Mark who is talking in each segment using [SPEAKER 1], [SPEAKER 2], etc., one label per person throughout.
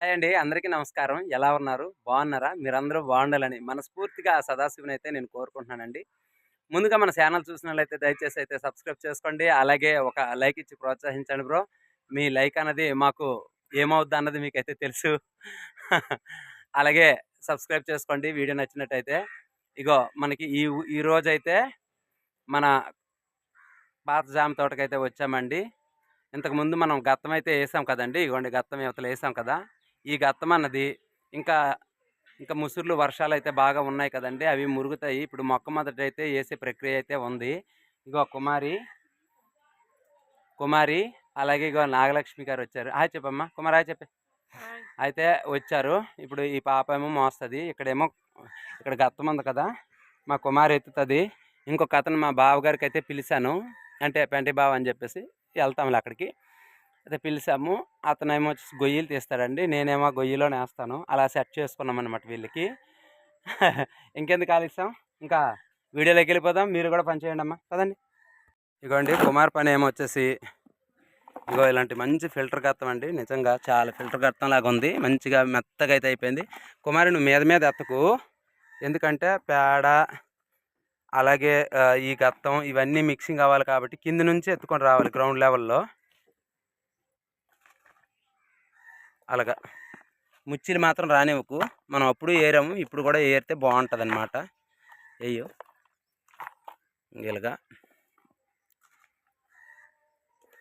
[SPEAKER 1] Hi అండి. అందరికీ నమస్కారం. ఎలా ఉన్నారు? బాగున్నారా? మీరందరూ బాగుండాలని మనస్ఫూర్తిగా ఆ సదాశివుని అయితే నేను కోరుకుంటున్నానండి. ముందుగా మన ఛానల్ చూసినట్లయితే దయచేసి అయితే సబ్స్క్రైబ్ చేసుకోండి. అలాగే ఒక లైక్ ఇచ్చి ప్రోత్సహించండి బ్రో. మీ లైక్ అన్నది మాకు ఏమవుద్ది అన్నది మీకైతే తెలుసు. అలాగే సబ్స్క్రైబ్ చేసుకోండి. వీడియో నచ్చినట్టయితే ఇగో మనకి ఈ ఈ అయితే మన పాత జామ తోటకైతే వచ్చామండి. ఇంతకుముందు మనం గత్తం అయితే వేసాం కదండి. ఇగోండి గత్తం యువతలు వేసాం కదా. ఈ గత్తం అన్నది ఇంకా ఇంకా ముసుర్లు వర్షాలు అయితే బాగా ఉన్నాయి కదండి. అవి మురుగుతాయి. ఇప్పుడు మొక్క మొదట అయితే వేసే ప్రక్రియ అయితే ఉంది. ఇగో కుమారి కుమారి అలాగే ఇగో నాగలక్ష్మి గారు వచ్చారు. హాయ్ చెప్పమ్మా. కుమారి హాయ్ చెప్పే. అయితే వచ్చారు. ఇప్పుడు ఈ పాప ఏమో మోస్తుంది. ఇక్కడేమో ఇక్కడ గత్తం ఉంది కదా మా కుమారి ఎత్తుతుంది. ఇంకొక అతను మా బావగారికి అయితే పిలిచాను. అంటే పెంటి బావ అని చెప్పేసి వెళ్తాంలే అక్కడికి. అయితే పిలిచాము అతనేమో వచ్చి గొయ్యిలు తీస్తాడండి. నేనేమో గొయ్యిలోనే వేస్తాను. అలా సెట్ చేసుకున్నాం అనమాట వీళ్ళకి. ఇంకెందుకు ఆలస్యం? ఇంకా వీడియోలోకి వెళ్ళిపోదాం. మీరు కూడా పని చేయండి అమ్మా. కదండి ఇగోండి కుమార్ పని ఏమో వచ్చేసి ఇగో ఇలాంటి మంచి ఫిల్టర్ గత్తం అండి. నిజంగా చాలా ఫిల్టర్ గత్తం లాగా ఉంది. మంచిగా మెత్తగా అయితే అయిపోయింది. కుమారి నువ్వు మీద మీద ఎత్తకు. ఎందుకంటే పేడ అలాగే ఈ గత్తం ఇవన్నీ మిక్సింగ్ అవ్వాలి కాబట్టి కింద నుంచి ఎత్తుకొని రావాలి గ్రౌండ్ లెవెల్లో. అలాగా. ముచ్చిలు మాత్రం రానివ్వకు. మనం అప్పుడు ఏరాము ఇప్పుడు కూడా ఏరితే బాగుంటుంది అనమాట అయ్యో ఇలాగా.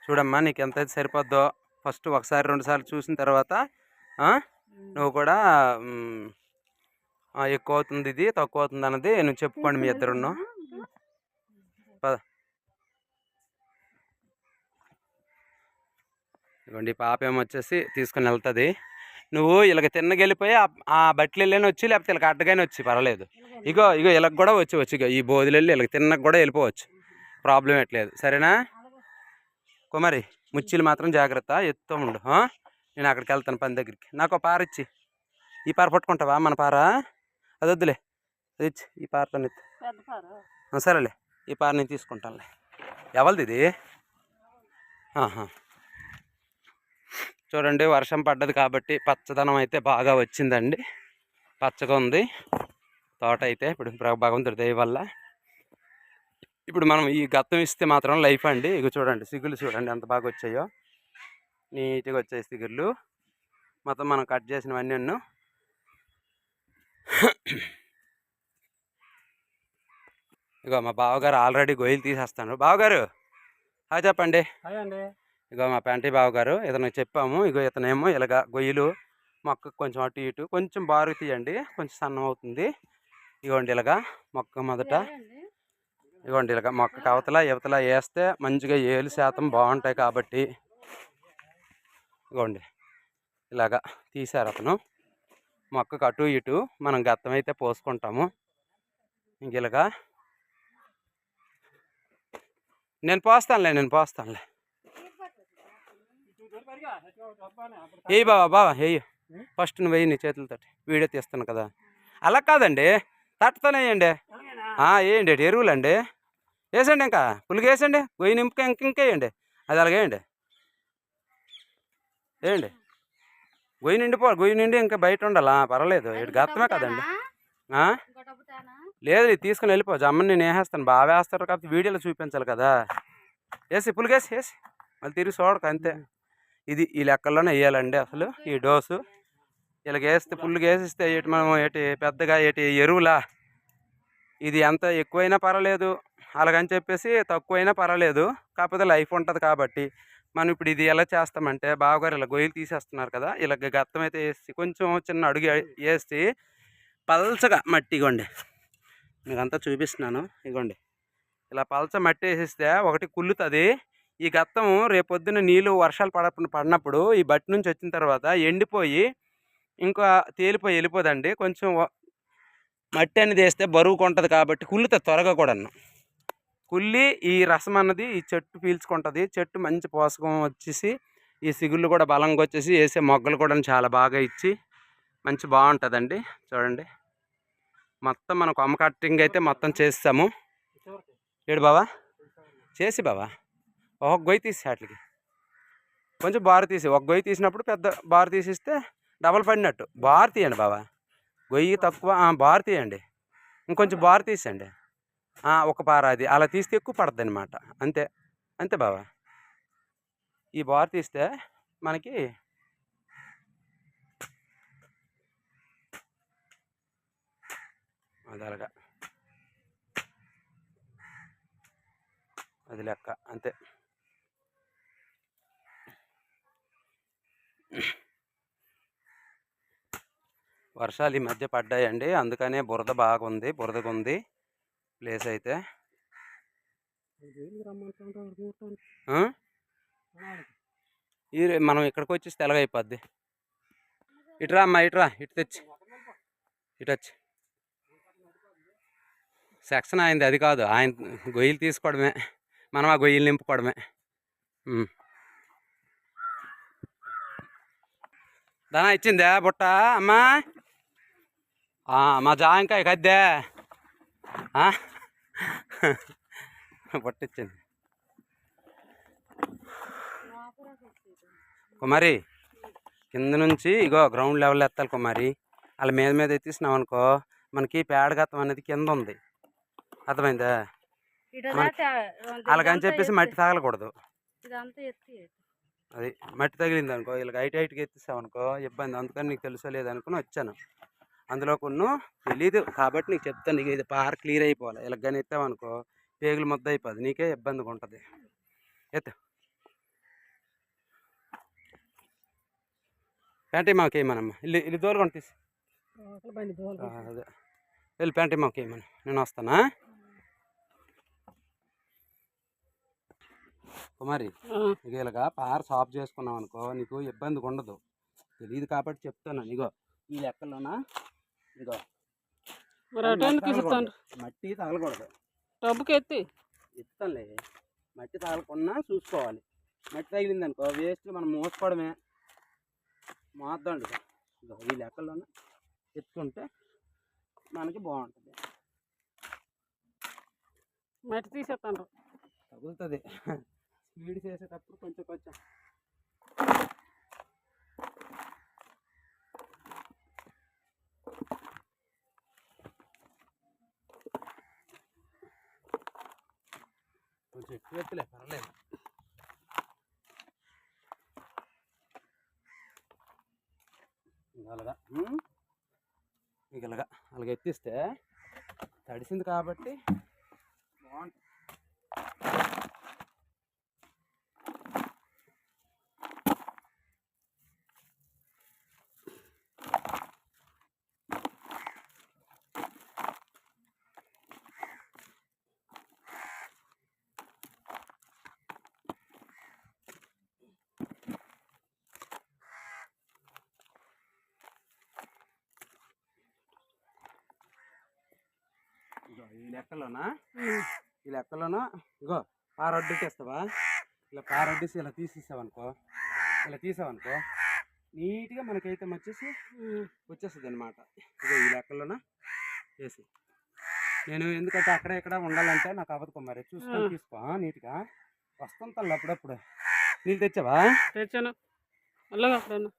[SPEAKER 1] చూడమ్మా నీకు ఎంత అయితే సరిపోద్దో. ఫస్ట్ ఒకసారి రెండు సార్లు చూసిన తర్వాత నువ్వు కూడా ఎక్కువ అవుతుంది ఇది తక్కువ అవుతుంది అన్నది నువ్వు చెప్పుకోండి మీ ఇద్దరును పద ఇదిగోండి ఈ పాప ఏమో వచ్చేసి తీసుకుని వెళ్తుంది. నువ్వు ఇలాగ తిన్నగెళ్ళిపోయి ఆ- బట్టలు వెళ్ళని వచ్చి లేకపోతే ఇలా అడ్డగానే వచ్చి పర్వాలేదు. ఇగో ఇగో ఇలాగ కూడా వచ్చి వచ్చి ఇగో ఈ బోధులు వెళ్ళి ఇలాగ తిన్నకు కూడా వెళ్ళిపోవచ్చు. ప్రాబ్లం ఎట్లేదు సరేనా? కుమారి ముచ్చిలు మాత్రం జాగ్రత్త ఎత్తుతూ ఉండు? నేను అక్కడికి వెళ్తాను పని దగ్గరికి. నాకు ఒక పార ఇచ్చి. ఈ పార పట్టుకుంటావా? మన పార? అది వద్దులే. అది ఇచ్చి ఈ పారతో ఎత్తు సరేలే. ఈ పార నేను తీసుకుంటానులే. ఎవరిది ఇది? ఆహా. చూడండి వర్షం పడ్డది కాబట్టి పచ్చదనం అయితే బాగా వచ్చిందండి. పచ్చగా ఉంది. తోట అయితే ఇప్పుడు ప్ర- భగవంతుడి దయ వల్ల. ఇప్పుడు మనం ఈ గత్తం ఇస్తే మాత్రం లైఫ్ అండి. ఇక చూడండి సిగులు చూడండి ఎంత బాగా వచ్చాయో. నీట్గా వచ్చాయి సిగుళ్ళు మొత్తం మనం కట్ చేసినవన్నీ అన్ను ఇగో మా బావగారు ఆల్రెడీ గొయ్యలు తీసేస్తాను బావగారు హాయ్ చెప్పండి.
[SPEAKER 2] హాయ్ అండి.
[SPEAKER 1] ఇగో మా పెంటి బావగారు ఇతను చెప్పాము ఇగో ఇతనేమో ఇలాగ గొయ్యలు మొక్క కొంచెం అటు ఇటు కొంచెం బారు తీయండి కొంచెం సన్నం అవుతుంది. ఇగోండి ఇలాగా మొక్క మొదట. ఇగోండి ఇలాగ మొక్క కవతల యువతల వేస్తే మంచిగా ఏలు శాతం బాగుంటాయి కాబట్టి. ఇగోండి ఇలాగా తీశారు అతను. మొక్కకు అటు ఇటు మనం గత్తం అయితే పోసుకుంటాము. ఇంక ఇలాగా. నేను పోస్తానులే నేను పోస్తానులే. ఏయ్ బావా బావా ఏయ్. ఫస్ట్ నువ్వు వేయి నీ చేతులతోటి. వీడియో తీస్తాను కదా. అలా కాదండి. తట్టతోనే వేయండి. ఆ, వేయండి. ఎరువులండి. వేసండి ఇంకా. పులికి వేసండి. గొయ్యి నింపుక ఇంక ఇంకా వేయండి. అది అలాగే వేయండి. వేయండి. గొయ్యి నిండిపో గొయ్యి నిండి ఇంకా బయట ఉండాలా? పర్వాలేదు. ఇటు గత్తమే కదండి. ఆ? లేదు ఇది తీసుకుని వెళ్ళిపో. జమ్మని నేను వేసేస్తాను. బాగా వేస్తారు కాబట్టి వీడియోలో చూపించాలి కదా. వేసి పులిగేసి వేసి మళ్ళీ తిరిగి చూడక అంతే. ఇది ఈ లెక్కల్లోనే వేయాలండి అసలు ఈ డోసు. ఇలాగ వేస్తే పుల్లుగా వేసిస్తే ఏటి మనం ఏటి పెద్దగా ఏటి ఎరువులా? ఇది ఎంత ఎక్కువైనా పర్వాలేదు. అలాగని చెప్పేసి తక్కువైనా పర్వాలేదు. కాకపోతే లైఫ్ ఉంటుంది కాబట్టి. మనం ఇప్పుడు ఇది ఎలా చేస్తామంటే బావగారు ఇలా గొయ్యలు తీసేస్తున్నారు కదా ఇలా గత్తం అయితే వేసి కొంచెం చిన్న అడుగు వేసి పల్చగా మట్టి ఇగోండి. మీకు అంతా చూపిస్తున్నాను. ఇగోండి. ఇలా పల్చ మట్టి వేసిస్తే ఒకటి కుళ్ళుతుంది. ఈ గత్తం రేపొద్దున నీళ్ళు వర్షాలు పడ పడినప్పుడు ఈ బట్టి నుంచి వచ్చిన తర్వాత ఎండిపోయి ఇంకా తేలిపోయి వెళ్ళిపోదండి. కొంచెం మట్టి అనేది వేస్తే బరువుకు ఉంటుంది కాబట్టి కుళ్ళుతుంది త్వరగా కూడాను. కుళ్ళి ఈ రసం అన్నది ఈ చెట్టు పీల్చుకుంటుంది. చెట్టు మంచి పోషకం వచ్చేసి ఈ సిగుళ్ళు కూడా బలంగా వచ్చేసి వేసే మొగ్గలు కూడా చాలా బాగా ఇచ్చి మంచి బాగుంటుందండి. చూడండి. మొత్తం మనం కొమ్మ కట్టింగ్ అయితే మొత్తం చేస్తాము ఏడు బావా? చేసి బావా? ఒక గొయ్యి తీసి వాటికి కొంచెం బారు తీసి ఒక గొయ్యి తీసినప్పుడు పెద్ద బారు తీసిస్తే డబల్ పడినట్టు. బారు తీయండి బాబా గొయ్యి తక్కువ బారు తీయండి. ఇంకొంచెం బారు తీసేయండి. ఒక పార అది. అలా తీస్తే ఎక్కువ పడుతుంది అనమాట అంతే. అంతే బాబా ఈ బార్ తీస్తే మనకి అది అలాగా. అది లెక్క. అంతే. వర్షాలు ఈ మధ్య పడ్డాయండి. అందుకనే బురద బాగుంది బురదగా ఉంది ప్లేస్ అయితే? ఈ మనం ఇక్కడికి వచ్చేసి తెలగైపోద్ది ఇటురా అమ్మా ఇటురా ఇటు తెచ్చి. ఇటు వచ్చి. సెక్షన్ అయింది అది కాదు. ఆయన గొయ్యలు తీసుకోవడమే. మనం ఆ గొయ్యలు నింపుకోవడమే. దానా ఇచ్చిందే బుట్ట? అమ్మా. మా జాంకాయ కద్దే? బుట్ట ఇచ్చింది. కుమారి కింద నుంచి ఇగో గ్రౌండ్ లెవెల్ ఎత్తాలి కుమారి. వాళ్ళ మీద మీద ఎత్తేసినాం అనుకో మనకి పేడగత్తం అనేది కింద ఉంది. అర్థమైందా? అలాగని చెప్పేసి మట్టి తగలకూడదు.
[SPEAKER 2] ఇదంతా ఎత్తి
[SPEAKER 1] అది మట్టి తగిలింది అనుకో వీళ్ళకి హైట్ హైట్గా ఎత్తిస్తావు అనుకో ఇబ్బంది. అందుకని నీకు తెలుసో లేదనుకుని వచ్చాను. అందులో కొన్ని తెలీదు కాబట్టి నీకు చెప్తాను. నీకు ఇది పార్ క్లియర్ అయిపోవాలి. ఇలా కానీ ఎత్తావనుకో పేగులు ముద్ద అయిపోదు. నీకే ఇబ్బందిగా ఉంటుంది. ఎత్తు. ప్యాంటీ మాకు ఏమనమ్మా ఇల్లు ఇల్లు దూరం తీసి అదే. వెళ్ళి ప్యాంటీ మాకు ఏమని నేను వస్తానా? కుమారి ఇక ఇలాగా పార సాఫ్ చేసుకున్నాం అనుకో నీకు ఇబ్బందిగా ఉండదు. తెలియదు కాబట్టి చెప్తాను. ఇగో ఈ లెక్కలోనా? ఇగో. మట్టి తగలకూడదు
[SPEAKER 2] డబ్బుకి ఎత్తి
[SPEAKER 1] ఇస్తానులే. మట్టి తగలకుండా చూసుకోవాలి. మట్టి తగిలింది అనుకో వేస్ట్ మనం మోసుకోవడమే. మోద్దాండి. ఇగో ఈ లెక్కల్లోన ఎత్తుకుంటే మనకి బాగుంటుంది.
[SPEAKER 2] మట్టి తీసేస్తాను.
[SPEAKER 1] తగులుతుంది. స్పీడ్ చేసేటప్పుడు కొంచెం కొంచెం. కొంచెం ఎక్కువ ఎత్తులే పర్లేదు ఇంకా అలాగా ఇలాగా. అలాగ ఎత్తిస్తే తడిసింది కాబట్టి బాగుంటుంది ఇగో ఈ లెక్కలోనా? ఈ లెక్కలోన ఇగో పారొడ్డుకేస్తావా ఇలా పారొడ్డేసి ఇలా తీసేసావనుకో. ఇలా తీసావనుకో. నీట్గా మనకైతే వచ్చేసి వచ్చేస్తుంది అనమాట ఇగో ఈ లెక్కలోన వేసి. నేను ఎందుకంటే అక్కడ ఇక్కడ ఉండాలంటే నాకు అవ్వదు మరి. చూసుకొని తీసుకో నీట్గా. వస్తాం తల్లి అప్పుడప్పుడు. నీళ్ళు తెచ్చావా?
[SPEAKER 2] తెచ్చాను. అలాగే అప్పుడన్నా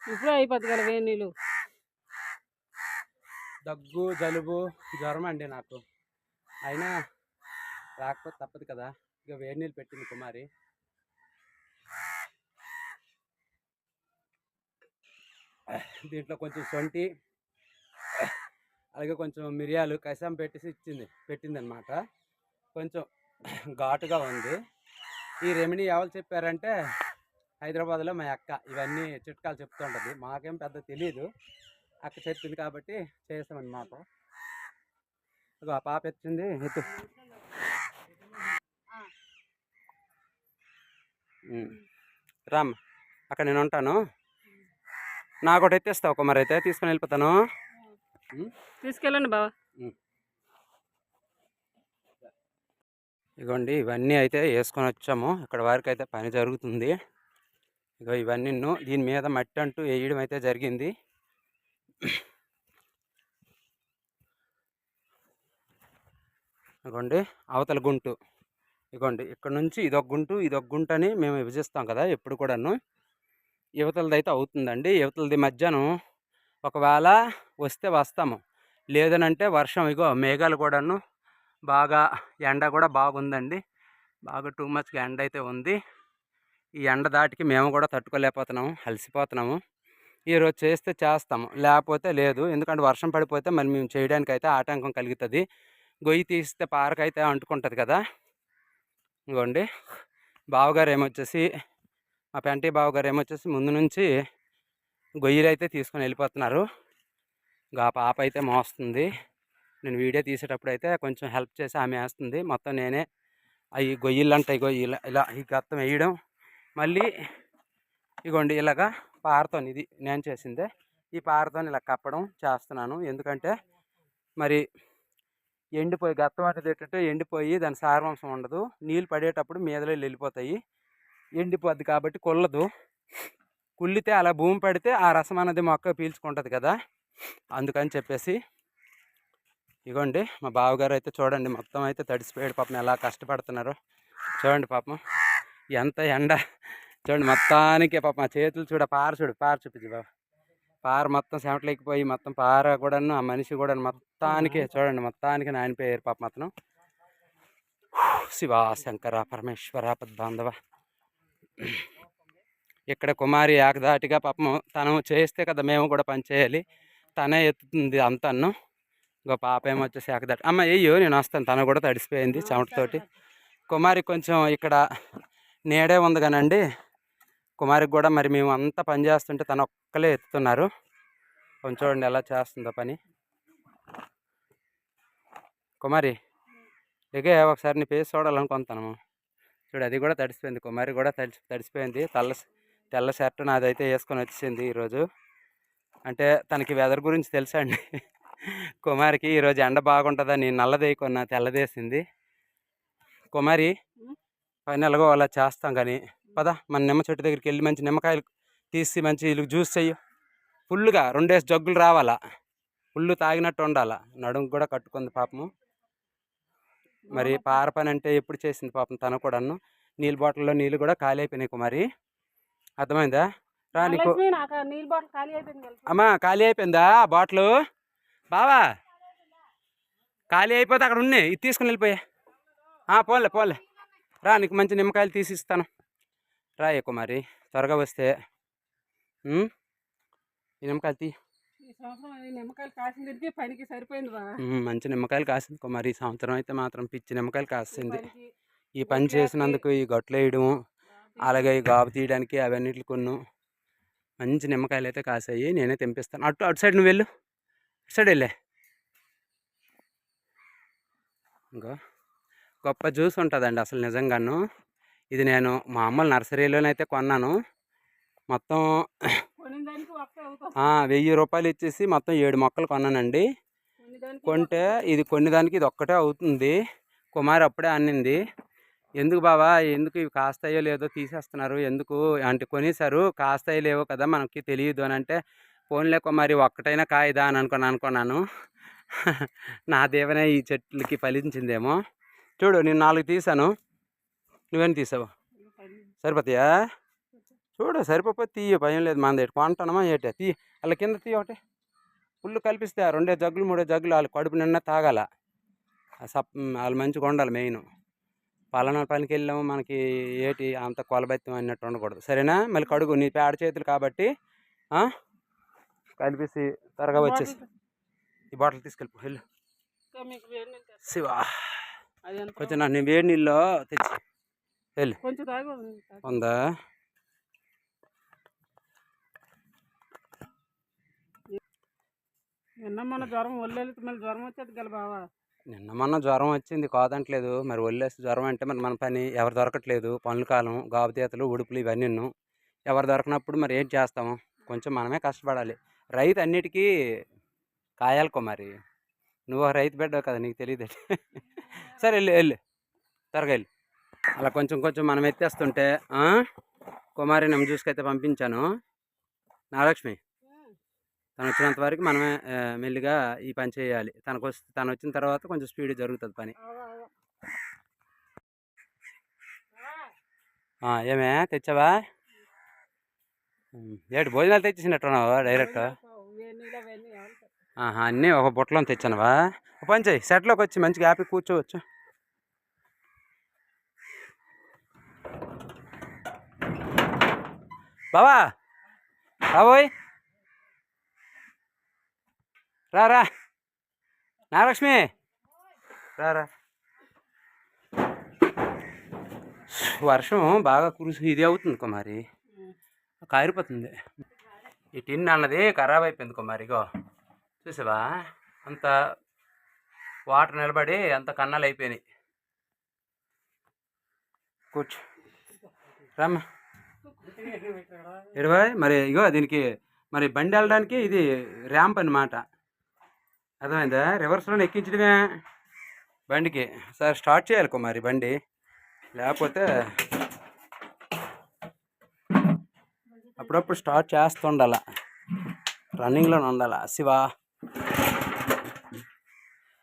[SPEAKER 2] ఇప్పుడే అయిపోద్ది కదా వేడి నీళ్ళు.
[SPEAKER 1] దగ్గు జలుబు జ్వరం అండి నాకు. అయినా రాకపోతే తప్పదు కదా. ఇక వేడి నీళ్ళు పెట్టింది కుమారి. దీంట్లో కొంచెం సొంటి అలాగే కొంచెం మిరియాలు కసాం పెట్టేసి ఇచ్చింది పెట్టిందనమాట కొంచెం ఘాటుగా ఉంది. ఈ రెమెడీ ఎవరు చెప్పారంటే హైదరాబాద్లో మా అక్క. ఇవన్నీ చిట్కాలు చెప్తుంటుంది మాకేం పెద్ద తెలియదు అక్క చెప్పింది కాబట్టి చేస్తామన్నమాట ఇదిగో ఆ పాప ఎత్తింది ఎత్తు. రామ్ అక్కడ నేను ఉంటాను. నాకు ఒకటి ఎత్తేస్తావు ఒక మరి అయితే తీసుకొని వెళ్ళిపోతాను.
[SPEAKER 2] తీసుకెళ్ళండి బావా.
[SPEAKER 1] ఇగోండి ఇవన్నీ అయితే వేసుకొని వచ్చాము. ఇక్కడ వరకు అయితే పని జరుగుతుంది. ఇగో ఇవన్నీ దీని మీద మట్టి అంటూ వేయడం అయితే జరిగింది. ఇగోండి అవతల గుంటు. ఇగోండి ఇక్కడ నుంచి ఇదొక గుంటు ఇదొక గుంటు అని మేము విభజిస్తాం కదా ఎప్పుడు కూడాను. యువతలది అయితే అవుతుందండి. యువతలది మధ్యాహ్నం ఒకవేళ వస్తే వస్తాము. లేదనంటే వర్షం ఇగో మేఘాలు కూడాను బాగా ఎండ కూడా బాగుందండి. బాగా టూ మచ్గా ఎండ అయితే ఉంది. ఈ ఎండ దాటికి మేము కూడా తట్టుకోలేకపోతున్నాము అలసిపోతున్నాము. ఈరోజు చేస్తే చేస్తాము. లేకపోతే లేదు. ఎందుకంటే వర్షం పడిపోతే మరి మేము చేయడానికి అయితే ఆటంకం కలుగుతుంది. గొయ్యి తీస్తే పారకైతే అంటుకుంటుంది కదా. ఇగోండి. బావగారు ఏమొచ్చేసి మా పెంటి బావగారు ఏమొచ్చేసి ముందు నుంచి గొయ్యిలు అయితే తీసుకొని వెళ్ళిపోతున్నారు. ఆ పాప అయితే మోస్తుంది. నేను వీడియో తీసేటప్పుడు అయితే కొంచెం హెల్ప్ చేసి ఆమె వేస్తుంది. మొత్తం నేనే అవి గొయ్యిలు అంటే ఇగో ఇలా ఇలా ఈ గత్తం వేయడం. మళ్ళీ ఇగోండి ఇలాగా పారతో ఇది నేను చేసిందే. ఈ పారతో ఇలా కప్పడం చేస్తున్నాను. ఎందుకంటే మరి ఎండిపోయి గత్తం అంటే ఏంటంటే ఎండిపోయి దాని సారవంశం ఉండదు. నీళ్ళు పడేటప్పుడు మీదలో వెళ్ళిపోతాయి. ఎండిపోద్ది కాబట్టి కుల్లదు కుళ్ళితే అలా భూమి పడితే ఆ రసం అనేది మొక్క పీల్చుకుంటుంది కదా. అందుకని చెప్పేసి ఇగోండి మా బావగారు అయితే చూడండి మొత్తం అయితే తడిసిపోయాడు. పాపం ఎలా కష్టపడుతున్నారో. చూడండి పాపం ఎంత ఎండ చూడండి మొత్తానికి పాపం ఆ చేతులు చూడ పార చూడు పార చూపించు బాబు. పార మొత్తం చెమటలేకిపోయి మొత్తం పార కూడాను ఆ మనిషి కూడా మొత్తానికి చూడండి మొత్తానికి నానిపోయారు పాపం అతను. శివ శంకర పరమేశ్వర పద్బాంధవ ఇక్కడ కుమారి ఏకదాటిగా పాపం తను చేస్తే కదా మేము కూడా పని చేయాలి. తనే ఎత్తుతుంది అంతను ఇంకో పాప ఏమో వచ్చేసి ఏకదాటి అమ్మ అయ్యో నేను వస్తాను తను కూడా తడిసిపోయింది చెమటతోటి. కుమారి కొంచెం ఇక్కడ నీడే ఉంది కానండి. కుమారికి కూడా మరి మేము అంతా పని చేస్తుంటే తను ఒక్కలే ఎత్తుతున్నారు. కొంచెం చూడండి ఎలా చేస్తుందో పని. కుమారి దిగే ఒకసారి నీ ఫేస్ చూడాలనుకుంటాను చూడు అది కూడా తడిసిపోయింది. కుమారి కూడా తడిసి తడిసిపోయింది. తెల్ల తెల్ల షర్ట్ నాదైతే వేసుకొని వచ్చింది ఈరోజు. అంటే తనకి వెదర్ గురించి తెలుసా అండి? కుమారికి ఈరోజు ఎండ బాగుంటుందని నల్లదేయకున్న తెల్లదేసింది. కుమారి పైన ఎలాగో అలా చేస్తాం కానీ. పద మన నిమ్మ చెట్టు దగ్గరికి వెళ్ళి మంచి నిమ్మకాయలు తీసి మంచి వీళ్ళకి జ్యూస్ చెయ్యి. ఫుల్గా రెండేసి జగ్గులు రావాలా. ఫుల్ తాగినట్టు ఉండాలా. నడుము కూడా కట్టుకుంది పాపము. మరి పార పని అంటే ఎప్పుడు చేసింది పాపం తను కూడాను. నీళ్ళ బాటిల్లో నీళ్ళు కూడా ఖాళీ అయిపోయినాయి కుమారి. అర్థమైందా? రా నీకు
[SPEAKER 2] ఆ ఖాళీ అయిపోయింది?
[SPEAKER 1] అమ్మా ఖాళీ అయిపోయిందా బాటిల్? బావా! ఖాళీ అయిపోతే అక్కడ ఉన్నాయి. ఇది తీసుకుని వెళ్ళిపోయా. ఆ, పోన్లే పోన్లే. రా నీకు మంచి నిమ్మకాయలు తీసి ఇస్తాను. రా ఏ కుమారి త్వరగా వస్తే? ఈ నిమ్మకాయలు తీ. మంచి నిమ్మకాయలు కాసింది కుమారి ఈ సంవత్సరం అయితే మాత్రం పిచ్చి నిమ్మకాయలు కాసింది. ఈ పని చేసినందుకు ఈ గొట్లు వేయడము అలాగే ఈ గాబు తీయడానికి అవన్నిటి కొన్ను. మంచి నిమ్మకాయలు అయితే కాసాయి. నేనే తెంపిస్తాను. అటు అటు సైడ్ నువ్వు వెళ్ళు. అటు సైడ్ వెళ్ళే. ఇంకో. గొప్ప జ్యూస్ ఉంటుందండి అసలు నిజంగాను. ఇది నేను మామూలు నర్సరీలోనైతే కొన్నాను. మొత్తం వెయ్యి రూపాయలు ఇచ్చేసి మొత్తం ఏడు మొక్కలు కొన్నానండి. కొంటే ఇది కొన్ని దానికి ఇది ఒక్కటే అవుతుంది. కుమార్ అప్పుడే అన్నింది. ఎందుకు బావా ఎందుకు ఇవి కాస్తాయో లేదో తీసేస్తున్నారు. ఎందుకు అంటే కొనేసారు కాస్తాయో లేవో కదా మనకి తెలియదు అని అంటే ఫోన్లే కుమారి ఒక్కటైనా కాయదా అని అనుకుని అనుకున్నాను. నా దేవనే ఈ చెట్లకి ఫలించిందేమో. చూడు నేను నాలుగు తీసాను నువ్వేం తీసావు? సరిపోతాయా? చూడు సరిపోతే తీయ భయం లేదు మన దగ్గర కొంటానమా ఏటే తీ అలా కింద తీ ఒకటి. ఫుల్ కల్పిస్తే రెండే జగ్గులు మూడే జగ్గులు వాళ్ళు కడుపు నిండా తాగాల. సప్ వాళ్ళు మంచిగా ఉండాలి మెయిన్. పలానా పనికి వెళ్ళాము మనకి ఏటి అంత కొలబెత్తం అన్నట్టు ఉండకూడదు. సరేనా? మళ్ళీ కడుగు. నీ పేడ చేతులు కాబట్టి ఆ? కలిపేసి త్వరగా వచ్చేసి. ఈ బాటిల్ తీసుకెళ్ళిపో. వెళ్ళు. శివ. కొంచెం నన్ను వేడి నీళ్ళు తెచ్చి వెళ్ళు.
[SPEAKER 2] కొంచెం.
[SPEAKER 1] ఉందా?
[SPEAKER 2] నిన్న మన జ్వరం ఒళ్ళెళ్తే మళ్ళీ జ్వరం వచ్చేది గల బావా.
[SPEAKER 1] నిన్న మొన్న జ్వరం వచ్చింది కాదంటలేదు. మరి ఒళ్ళేసి జ్వరం అంటే మరి మన పని ఎవరు దొరకట్లేదు. పనుల కాలం గాబుతీతలు ఉడుపులు ఇవన్నీ ఎవరు దొరకనప్పుడు మరి ఏం చేస్తాము కొంచెం మనమే కష్టపడాలి. రైతు అన్నిటికీ కాయాలి మరి నువ్వు రైతు బిడ్డవు కదా నీకు తెలియదు. సరే వెళ్ళు వెళ్ళు. త్వరగా వెళ్ళు. అలా కొంచెం కొంచెం మనం ఎత్తేస్తుంటే? కుమారి నమ్మ చూసుకైతే పంపించాను. నాగలక్ష్మి. తను వచ్చినంత వరకు మనమే మెల్లిగా ఈ పని చేయాలి. తనకు వస్తే తను వచ్చిన తర్వాత కొంచెం స్పీడ్ జరుగుతుంది పని. ఏమే తెచ్చావా? ఏంటి భోజనాలు తెచ్చేసినట్టున్నావా డైరెక్ట్? అన్నీ ఒక బుట్టలో తెచ్చానవా? పని చేయి సెట్లోకి వచ్చి మంచిగా హ్యాపీ కూర్చోవచ్చు. బావా బాబోయ్. రా రా. నాగలక్ష్మి. రా రా. వర్షం బాగా కురిసి ఇది అవుతుంది కుమారి. కారిపోతుంది. ఈ టిన్ అన్నది ఖరాబ్ అయిపోయింది కుమారి ఇగో. చూసావా? అంత వాటర్ నిలబడి అంత కన్నాలు అయిపోయినాయి. కూర్చో. రమ్మా. ఇరవై మరి ఇగో దీనికి మరి బండి వెళ్ళడానికి ఇది ర్యాంప్ అన్నమాట. అర్థమైందా? రివర్స్లో ఎక్కించడమే. బండికి. సార్ స్టార్ట్ చేయాలి మరి బండి. లేకపోతే అప్పుడప్పుడు స్టార్ట్ చేస్తుండాల. రన్నింగ్లో ఉండాల. శివా.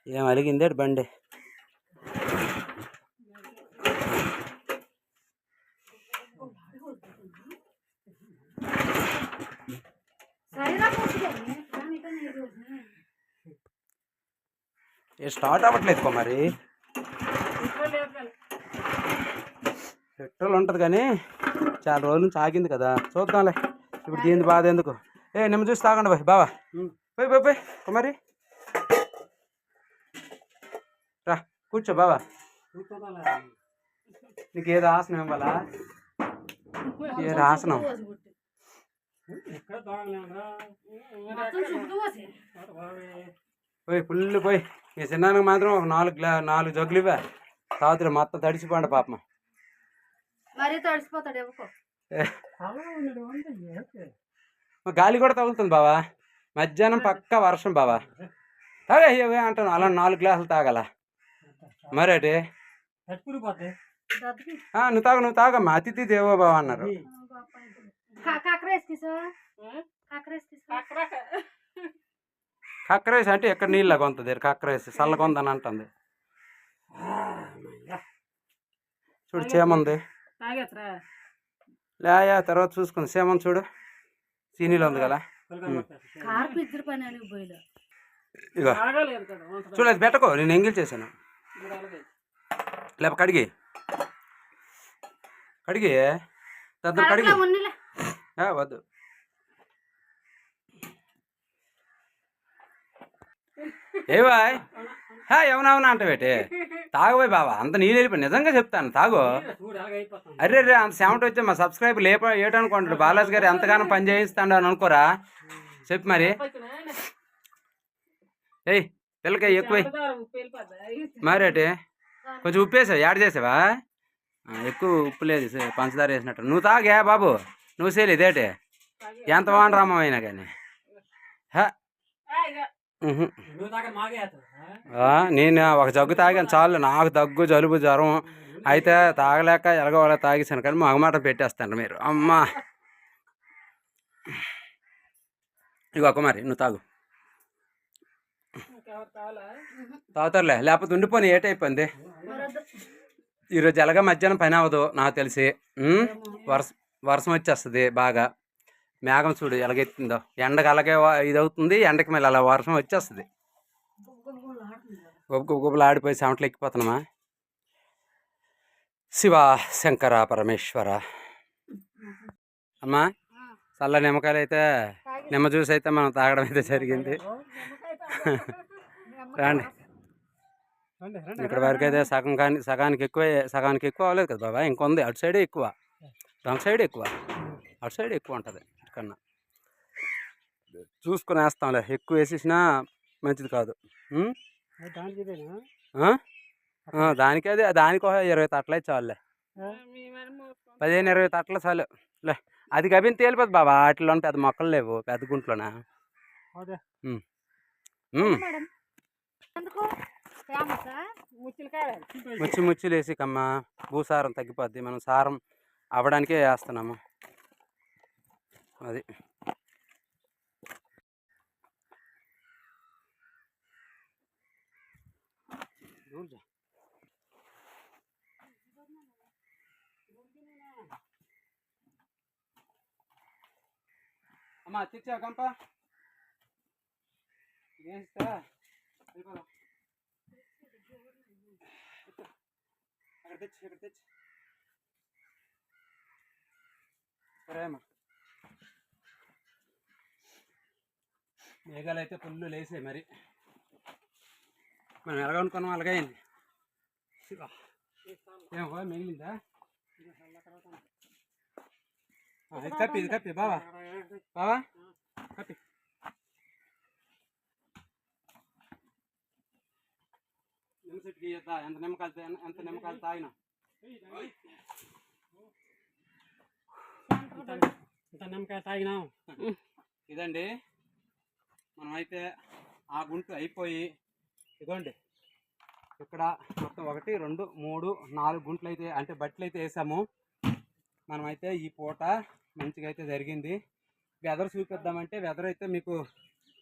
[SPEAKER 1] ఏం అలిగిందే బండి? ఏ స్టార్ట్ అవ్వట్లేదు కుమారి
[SPEAKER 2] పెట్రోల్ లేదు
[SPEAKER 1] పెట్రోల్ ఉంటుంది కానీ చాలా రోజుల నుంచి ఆగింది కదా. చూద్దాంలే. ఇప్పుడు దీని బాధ ఎందుకు? ఏ నిమ్మ చూసి తాగండి బాయ్. బావా. పోయి పోయి పోయి. కుమారి రా కూర్చో బావా. నీకు ఏదో ఆసనం ఇవ్వాలా? ఏదో ఆసనం. పోయి ఫుల్ పోయి. ఈ చిన్నానికి మాత్రం ఒక నాలుగు గ్లా నాలుగు జగ్గులు ఇవ్వా. తాగుతురు మొత్తం తడిసిపోండి పాపం.
[SPEAKER 3] మరీ తడిసిపోతాడు ఎవకో
[SPEAKER 1] ఏ, మా గాలి కూడా తగులుతుంది బావా. మధ్యాహ్నం పక్క వర్షం బావా. తాగే ఇవే అంటాను. అలా నాలుగు గ్లాసులు తాగల. మరేటి నువ్వు తాగు నువ్వు తాగమ్మా. అతిథి దేవో బావ అన్నారు
[SPEAKER 3] కాకరేసి తీసా కాకరేసి తీసా
[SPEAKER 2] అక్కడ
[SPEAKER 1] కక్కరేసి అంటే ఎక్కడ నీళ్ళ కొంతది కక్కరేసి చల్ల కొందని అంటుంది. చూడు చేమంది. లేయా తర్వాత చూసుకుంది. సేమని చూడు. సీనీలో ఉంది కదా. ఇగో.
[SPEAKER 2] వంట
[SPEAKER 1] చూడు అది పెట్టకో నేను ఎంగిల్ చేశాను. లేప కడిగి. కడిగి. తద్దు కడిగి. వద్దు. ఏవాయ్ హా ఏమన్నా అంటవేటి తాగబోయ్ బావా అంత నీళ్ళు వెళ్ళిపోయి నిజంగా చెప్తాను తాగు. అరే రే అంత సెవెంట్ వచ్చే మా సబ్స్క్రైబర్ లేప ఏటనుకుంటాడు బాలాజీ గారు ఎంతగానో పని చేయిస్తాడు అని అనుకోరా? చెప్పు మరి. ఏయ్ పిల్లకాయ ఎక్కువ మరేటి కొంచెం ఉప్పు వేసావు? యాడ్ చేసావా? ఎక్కువ ఉప్పు లేదు పంచదార వేసినట్టు. నువ్వు తాగే బాబు నువ్వు సేలు ఇదేటి ఎంత అయినా కానీ హ, ఉహు.
[SPEAKER 2] నువ్వు తాగ మాగే
[SPEAKER 1] ఆ, నేను ఒక జగ్గు తాగాను చాలు. నాకు దగ్గు జలుబు జ్వరం. అయితే తాగలేక ఎలాగోలా తాగేసాను కానీ మగమాట పెట్టేస్తాను మీరు. అమ్మా. ఇగో కుమారి నువ్వు తాగు. తాగుతారులే. లేకపోతే ఉండిపోయి ఏటైపోయింది? ఈరోజు ఎలాగ మధ్యాహ్నం పని అవ్వదు నాకు తెలిసి. వర్షం వర్షం వచ్చేస్తుంది బాగా. మేఘం చూడు ఎలాగెత్తుందో. ఎండకి అలాగే ఇది అవుతుంది ఎండకి మళ్ళీ అలా వర్షం వచ్చేస్తుంది. గొప్ప గొప్పలు ఆడిపోయి చెమటలు ఎక్కిపోతున్నామా? శివ శంకర పరమేశ్వర. అమ్మా చల్ల నిమ్మకాయలు అయితే నిమ్మ జ్యూస్ అయితే మనం తాగడం అయితే జరిగింది. రండి. ఇక్కడ వరకు అయితే సగం కానీ సగానికి ఎక్కువ సగానికి ఎక్కువ అవ్వలేదు కదా బాబా. ఇంకొంది అటు సైడే ఎక్కువ. దాని సైడ్ ఎక్కువ. అటు సైడ్ ఎక్కువ ఉంటుంది. కన్నా. చూసుకొని వేస్తాంలే ఎక్కువ వేసేసినా మంచిది కాదు?
[SPEAKER 2] దానికి
[SPEAKER 1] అదే దానికి ఒక ఇరవై తట్టలే చాలులే. పదిహేను ఇరవై తట్టలు చాలు. లే అది కబిని తేలిపోద్ది బాబా. వాటిలో పెద్ద మొక్కలు లేవు పెద్ద గుంట్లోనా? ముచ్చి ముచ్చులు వేసి కమ్మ భూసారం తగ్గిపోద్ది. మనం సారం అవ్వడానికే వేస్తున్నాము. అది అమ్మా తెచ్చా కంప ఏం ఇస్తా వెళ్ళిపోదాం అక్కడ తెచ్చి ఇక్కడ తెచ్చి సరే అమ్మా మేఘాలు అయితే ఫుల్ లేసాయి మరి. మనం ఎలాగ అనుకున్నాం అలాగే అయింది. శివా. ఏమో మిగిలిందా? ఇది కప్పి ఇది కప్పి బావా. బావా కప్పి. నిమ్మ చెట్టుకి ఇయ్యొద్దా? ఎంత నిమ్మకాయలు ఎంత నిమ్మకాయలు తాగినా
[SPEAKER 2] ఇంత నిమ్మకాయ తాగినాం
[SPEAKER 1] ఇదండి. మనమైతే ఆ గుంటు అయిపోయి ఇదిగోండి. ఇక్కడ మొత్తం ఒకటి రెండు మూడు నాలుగు గుంట్లు అయితే అంటే బట్టలు అయితే వేసాము. మనమైతే ఈ పూట మంచిగా అయితే జరిగింది. వెదర్ చూపిద్దామంటే వెదర్ అయితే మీకు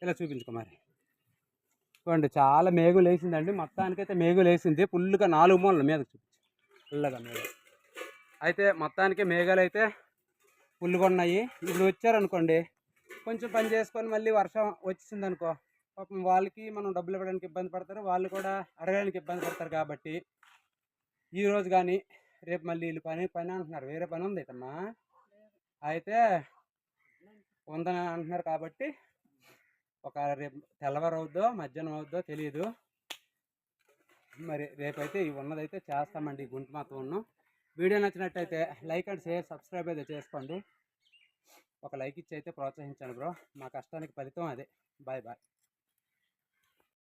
[SPEAKER 1] ఇలా చూపించుకో మరి. చూడండి చాలా మేగులు వేసిందండి మొత్తానికైతే మేగులు వేసింది ఫుల్గా నాలుగు మూలల మీద చూపించు. ఫుల్గా మేఘ. అయితే మొత్తానికి మేఘాలు అయితే ఫుల్గా ఉన్నాయి. ఇప్పుడు వచ్చారనుకోండి కొంచెం పని చేసుకొని మళ్ళీ వర్షం వచ్చింది అనుకో పాపం వాళ్ళకి మనం డబ్బులు ఇవ్వడానికి ఇబ్బంది పడతారు. వాళ్ళు కూడా అడగడానికి ఇబ్బంది పడతారు కాబట్టి ఈ రోజు కానీ రేపు మళ్ళీ వీళ్ళు పని పని అంటున్నారు. వేరే పని ఉంది అమ్మా అయితే ఉందని అంటున్నారు కాబట్టి ఒక రేపు తెల్లవారు అవుద్దో మధ్యాహ్నం అవుద్దో తెలియదు మరి రేపైతే ఇవి ఉన్నదైతే చేస్తామండి గుంట గుంటు మాత్రం ఉన్నాం. వీడియో నచ్చినట్టయితే లైక్ అండ్ షేర్ సబ్స్క్రైబ్ అయితే చేసుకోండి. ఒక లైక్ ఇచ్చి అయితే ప్రోత్సహించాను బ్రో. మా కష్టానికి ఫలితం అదే. Bye bye.